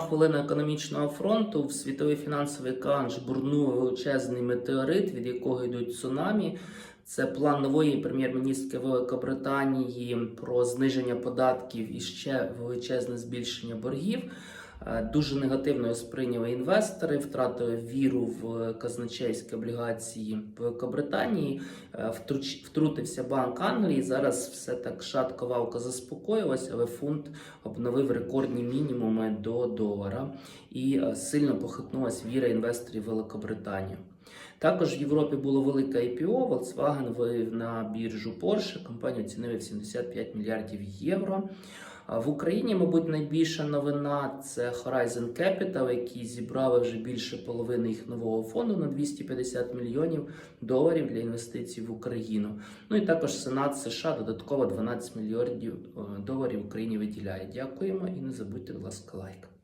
Хвилина економічного фронту в світовий фінансовий океан жбурнув величезний метеорит, від якого йдуть цунамі. Це план нової прем'єр-міністки Великобританії про зниження податків і ще величезне збільшення боргів. Е, Дуже негативно сприйняли інвестори, втратили віру в казначейські облігації Великобританії. Е, Втрутився Банк Англії. Зараз все так шатко валко заспокоїлось, але фунт обновив рекордні мінімуми до долара і е, сильно похитнулась віра інвесторів в Великобританію. Також в Європі було велике IPO, Volkswagen вивів на біржу Porsche, компанію оцінили в 75 мільярдів євро. В Україні, мабуть, найбільша новина це Horizon Capital, які зібрали вже більше половини їх нового фонду на 250 мільйонів доларів для інвестицій в Україну. Ну і також Сенат США додатково 12 мільярдів е, доларів Україні виділяє. Дякуємо і не забудьте, будь ласка, лайк.